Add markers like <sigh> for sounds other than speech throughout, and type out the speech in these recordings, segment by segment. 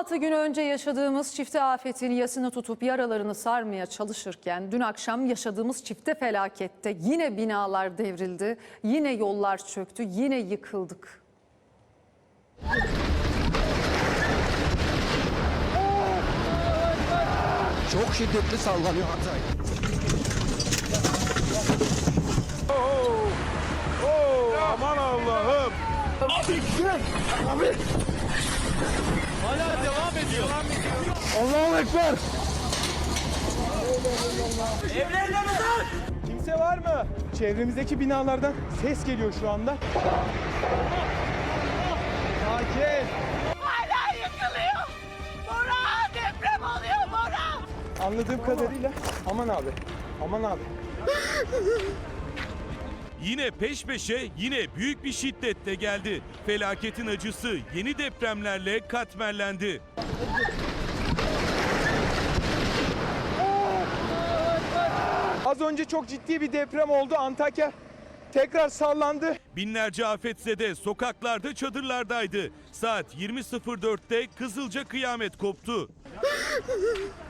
16 gün önce yaşadığımız çifte afetin yasını tutup yaralarını sarmaya çalışırken dün akşam yaşadığımız çifte felakette yine binalar devrildi, yine yollar çöktü, yine yıkıldık. Çok şiddetli sallanıyor Hatay. Aman Allah'ım. Allahu Ekber. Kimse var mı? Çevremizdeki binalardan ses geliyor şu anda. Sakin. Hala yıkılıyor. Bora deprem oluyor Bora. Anladığım kadarıyla aman abi. Aman abi. Yine peş peşe yine büyük bir şiddette geldi. Felaketin acısı yeni depremlerle katmerlendi. Az önce çok ciddi bir deprem oldu. Antakya tekrar sallandı. Binlerce afetzede sokaklarda çadırlardaydı. Saat 20.04'te Kızılca kıyamet koptu. <laughs>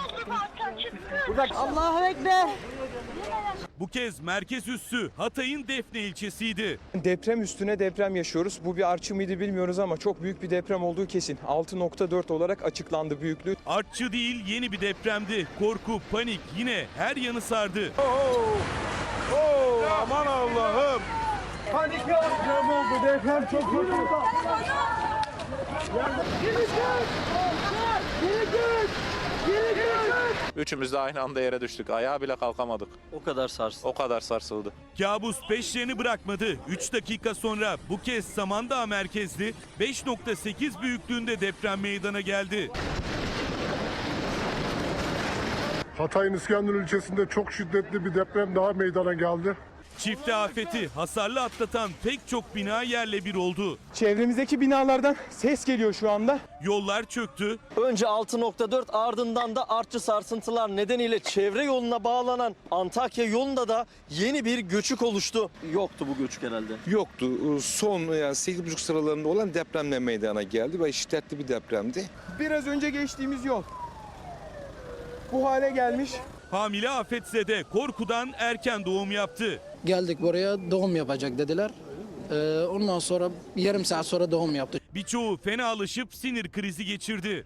Allahu Ekber. Bu kez merkez üssü Hatay'ın Defne ilçesiydi. Deprem üstüne deprem yaşıyoruz. Bu bir artçı mıydı bilmiyoruz ama çok büyük bir deprem olduğu kesin. 6.4 olarak açıklandı büyüklüğü. Artçı değil yeni bir depremdi. Korku, panik yine her yanı sardı. Aman Allah'ım. Panik deprem oldu. Deprem çok kötü. Üçümüz de aynı anda yere düştük. Ayağa bile kalkamadık. O kadar sarsın. O kadar sarsıldı. Kabus peşlerini bırakmadı. 3 dakika sonra bu kez Samandağ merkezli 5.8 büyüklüğünde deprem meydana geldi. Hatay'ın İskenderun ilçesinde çok şiddetli bir deprem daha meydana geldi. Çifte afeti hasarlı atlatan pek çok bina yerle bir oldu. Çevremizdeki binalardan ses geliyor şu anda. Yollar çöktü, Önce 6.4 ardından da artçı sarsıntılar nedeniyle çevre yoluna bağlanan Antakya yolunda da yeni bir göçük oluştu. Yoktu bu göçük herhalde. Yoktu. Son yani 8.5 sıralarında olan depremle meydana geldi ve şiddetli bir depremdi. Biraz önce geçtiğimiz yol. Bu hale gelmiş. Hamile afetzede korkudan erken doğum yaptı. Geldik buraya doğum yapacak dediler. Ee, ondan sonra yarım saat sonra doğum yaptı. Birçoğu fenalaşıp sinir krizi geçirdi. <laughs>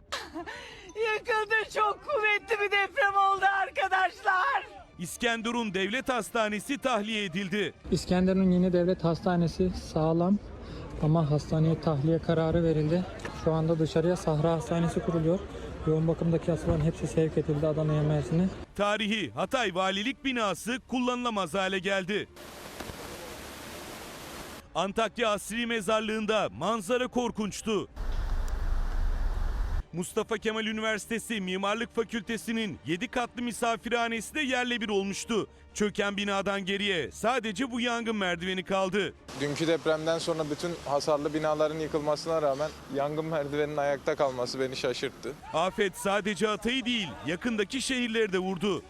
Yıkıldı çok kuvvetli bir deprem oldu arkadaşlar. İskenderun Devlet Hastanesi tahliye edildi. İskenderun Yeni Devlet Hastanesi sağlam ama hastaneye tahliye kararı verildi. Şu anda dışarıya Sahra Hastanesi kuruluyor. Yoğun bakımdaki hastaların hepsi sevk edildi Adana'ya Mersin'e. Tarihi Hatay Valilik binası kullanılamaz hale geldi. Antakya Asri Mezarlığı'nda manzara korkunçtu. Mustafa Kemal Üniversitesi Mimarlık Fakültesi'nin 7 katlı misafirhanesi de yerle bir olmuştu. Çöken binadan geriye sadece bu yangın merdiveni kaldı. Dünkü depremden sonra bütün hasarlı binaların yıkılmasına rağmen yangın merdiveninin ayakta kalması beni şaşırttı. Afet sadece Hatay'ı değil yakındaki şehirleri de vurdu.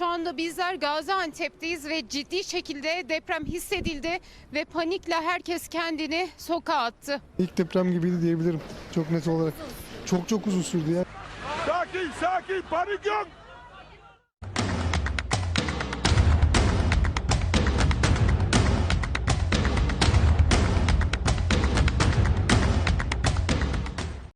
Şu anda bizler Gaziantep'teyiz ve ciddi şekilde deprem hissedildi ve panikle herkes kendini sokağa attı. İlk deprem gibiydi diyebilirim. Çok net olarak. Çok çok uzun sürdü ya. Sakin sakin panik yok.